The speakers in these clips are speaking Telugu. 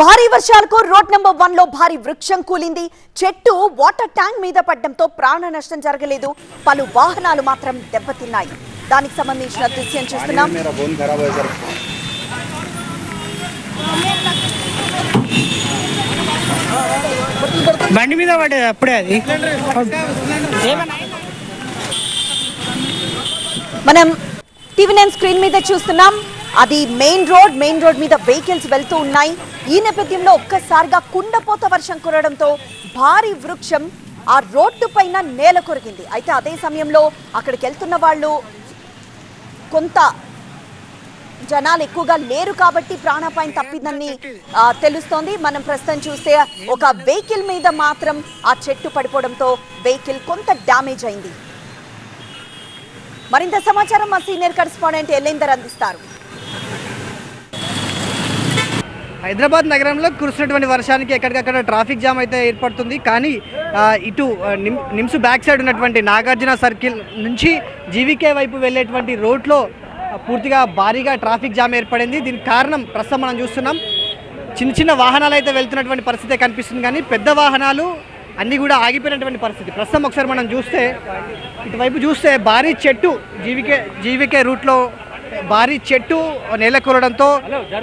భారీ వర్షాలకు రోడ్ నెంబర్ వన్లో భారీ వృక్షం కూలింది. చెట్టు వాటర్ ట్యాంక్ మీద పడడంతో ప్రాణ నష్టం జరగలేదు. పలు వాహనాలు మాత్రం దెబ్బతిన్నాయి. దానికి సంబంధించిన దృశ్యం చూస్తున్నాం. బండి మీద పడేది అప్పుడే అది. మనం టీవీ నైన్ స్క్రీన్ మీద చూస్తున్నాం. అది మెయిన్ రోడ్ మెయిన్ రోడ్ మీద వెహికల్స్ వెళ్తూ ఉన్నాయి. ఈ నేపథ్యంలో ఒక్కసారిగా కుండపోత వర్షం కురవడంతో భారీ వృక్షం ఆ రోడ్డు పైన నేల కొరిగింది అయితే అదే సమయంలో అక్కడికి వెళ్తున్న వాళ్ళు కొంత జనాలు ఎక్కువగా లేరు కాబట్టి ప్రాణాపాయం తప్పిందని తెలుస్తోంది. మనం ప్రస్తుతం చూస్తే ఒక వెహికల్ మీద మాత్రం ఆ చెట్టు పడిపోవడంతో వెహికల్ కొంత డ్యామేజ్ అయింది. మరింత సమాచారం మా సీనియర్ కరెస్పాండెంట్ ఎల్లేందర్ అందిస్తారు. హైదరాబాద్ నగరంలో కురిసినటువంటి వర్షానికి ఎక్కడికక్కడ ట్రాఫిక్ జామ్ అయితే ఏర్పడుతుంది. కానీ ఇటు నిమ్ నిమ్స్ బ్యాక్ సైడ్ ఉన్నటువంటి నాగార్జున సర్కిల్ నుంచి జీవికే వైపు వెళ్ళేటువంటి రోడ్లో పూర్తిగా భారీగా ట్రాఫిక్ జామ్ ఏర్పడింది. దీనికి కారణం ప్రస్తుతం మనం చూస్తున్నాం. చిన్న చిన్న వాహనాలు అయితే వెళ్తున్నటువంటి పరిస్థితి కనిపిస్తుంది. కానీ పెద్ద వాహనాలు అన్నీ కూడా ఆగిపోయినటువంటి పరిస్థితి. ప్రస్తుతం ఒకసారి మనం చూస్తే ఇటువైపు చూస్తే భారీ చెట్టు జీవికే జీవికే రూట్లో భారీ చెట్టు నేల కూరడంతో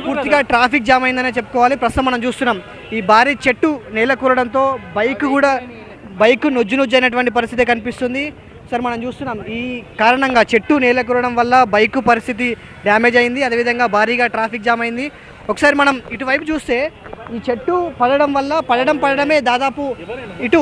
పూర్తిగా ట్రాఫిక్ జామ్ అయిందనే చెప్పుకోవాలి. ప్రస్తుతం మనం చూస్తున్నాం ఈ భారీ చెట్టు నేల కూరడంతో బైక్ కూడా బైక్ నొజ్జు నొజ్జు అయినటువంటి పరిస్థితి కనిపిస్తుంది. సార్ మనం చూస్తున్నాం ఈ కారణంగా చెట్టు నేల కూరడం వల్ల బైక్ పరిస్థితి డ్యామేజ్ అయింది. అదేవిధంగా భారీగా ట్రాఫిక్ జామ్ అయింది. ఒకసారి మనం ఇటువైపు చూస్తే ఈ చెట్టు పడడం వల్ల పడడం పడడమే దాదాపు ఇటు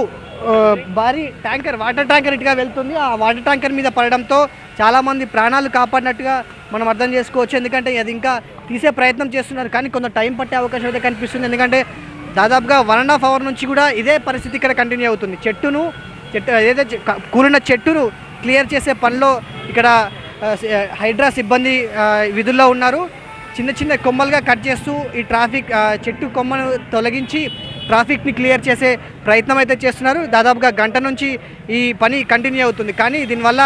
భారీ ట్యాంకర్ వాటర్ ట్యాంకర్ ఇటుగా వెళ్తుంది. ఆ వాటర్ ట్యాంకర్ మీద పడడంతో చాలామంది ప్రాణాలు కాపాడినట్టుగా మనం అర్థం చేసుకోవచ్చు. ఎందుకంటే అది ఇంకా తీసే ప్రయత్నం చేస్తున్నారు. కానీ కొంత టైం పట్టే అవకాశం అయితే కనిపిస్తుంది. ఎందుకంటే దాదాపుగా వన్ అండ్ హాఫ్ అవర్ నుంచి కూడా ఇదే పరిస్థితి ఇక్కడ కంటిన్యూ అవుతుంది. చెట్టును చెట్టు ఏదైతే చె- కూలిన చెట్టును క్లియర్ చేసే పనిలో ఇక్కడ హైడ్రా సిబ్బంది విధుల్లో ఉన్నారు. చిన్న చిన్న కొమ్మలుగా కట్ చేస్తూ ఈ ట్రాఫిక్ చెట్టు కొమ్మను తొలగించి ట్రాఫిక్ని క్లియర్ చేసే ప్రయత్నం అయితే చేస్తున్నారు. దాదాపుగా గంట నుంచి ఈ పని కంటిన్యూ అవుతుంది. కానీ దీనివల్ల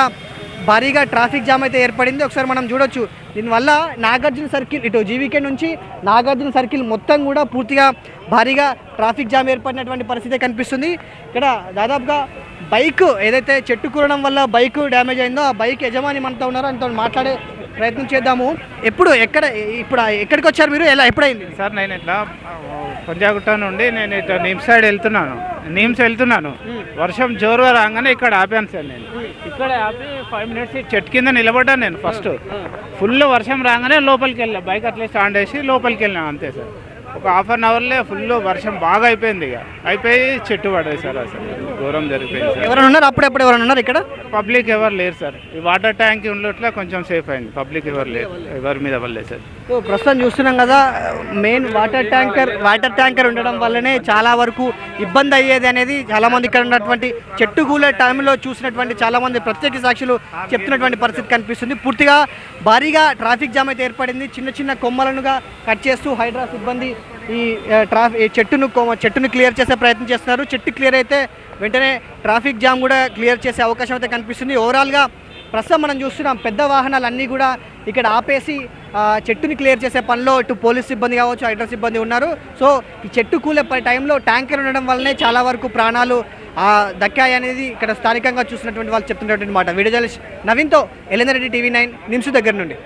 భారీగా ట్రాఫిక్ జామ్ అయితే ఏర్పడింది. ఒకసారి మనం చూడొచ్చు. దీనివల్ల నాగార్జున సర్కిల్ ఇటు జీవికే నుంచి నాగార్జున సర్కిల్ మొత్తం కూడా పూర్తిగా భారీగా ట్రాఫిక్ జామ్ ఏర్పడినటువంటి పరిస్థితి కనిపిస్తుంది. ఇక్కడ దాదాపుగా బైక్ ఏదైతే చెట్టు కూరడం వల్ల బైక్ డ్యామేజ్ అయిందో ఆ బైక్ యజమాని మనతో ఉన్నారో. అంత మాట్లాడే ప్రయత్నం చేద్దాము. ఎప్పుడు ఎక్కడ ఇప్పుడు ఎక్కడికి వచ్చారు మీరు? ఎలా ఎప్పుడైంది? సార్ నేను ఇట్లా కొంజాగుట్ట నుండి నేను ఇటు నీమ్స్ సైడ్ వెళ్తున్నాను. నీమ్స్ వెళ్తున్నాను. వర్షం జోరుగా రాగానే ఇక్కడ ఆపాను సార్ నేను. ఇక్కడ ఆపి ఫైవ్ మినిట్స్ చెట్టు కింద నిలబడ్డాను నేను ఫస్ట్. ఫుల్ వర్షం రాగానే లోపలికి వెళ్ళా. బైక్ అట్లే స్టాండ్ వేసి లోపలికి వెళ్ళాను అంతే సార్. ఒక హాఫ్ అన్ అవర్లే ఫుల్ వర్షం బాగా అయిపోయింది ఇక. అయిపోయి చెట్టు పడేది సార్ అసలు. ఘోరం జరిగిపోయింది ఎవరైనా ఉన్నారు? అప్పుడెప్పుడు ఎవరైనా ఉన్నారు ఇక్కడ? పబ్లిక్ ఎవరు లేరు సార్. ఈ వాటర్ ట్యాంక్ ఉండట్లే కొంచెం సేఫ్ అయింది. పబ్లిక్ ఎవరు లేరు. ఎవరి మీద పడలేదు సార్. సో ప్రస్తుతం చూస్తున్నాం కదా main water tanker water tanker ఉండడం వల్లనే చాలా వరకు ఇబ్బంది అయ్యేది అనేది చాలా మంది ఇక్కడ ఉన్నటువంటి చెట్టు కూలే టైంలో చూసినటువంటి చాలా మంది ప్రత్యేక సాక్షులు చెప్తున్నటువంటి పరిస్థితి కనిపిస్తుంది. పూర్తిగా భారీగా ట్రాఫిక్ జామ్ అయితే ఏర్పడింది. చిన్న చిన్న కొమ్మలనుగా కట్ చేస్తూ హైడ్రా సిబ్బంది ఈ ట్రాఫిక్ ఈ చెట్టును చెట్టును క్లియర్ చేసే ప్రయత్నం చేస్తున్నారు. చెట్టు క్లియర్ అయితే వెంటనే ట్రాఫిక్ జామ్ కూడా క్లియర్ చేసే అవకాశం అయితే కనిపిస్తుంది. ఓవరాల్గా ప్రస్తుతం మనం చూస్తున్నాం పెద్ద వాహనాలు అన్నీ కూడా ఇక్కడ ఆపేసి చెట్టుని క్లియర్ చేసే పనిలో ఇటు పోలీస్ సిబ్బంది కావచ్చు హైడ్రా సిబ్బంది ఉన్నారు. సో ఈ చెట్టు కూలే టైంలో ట్యాంకర్ ఉండడం వల్లనే చాలా వరకు ప్రాణాలు దక్కాయి అనేది ఇక్కడ స్థానికంగా చూసినటువంటి వాళ్ళు చెప్తున్నటువంటి మాట. వీడియో జర్నలిస్ట్ నవీన్తో ఎలిందరెడ్డి టీవీ నైన్ నిమ్స్ దగ్గర నుండి.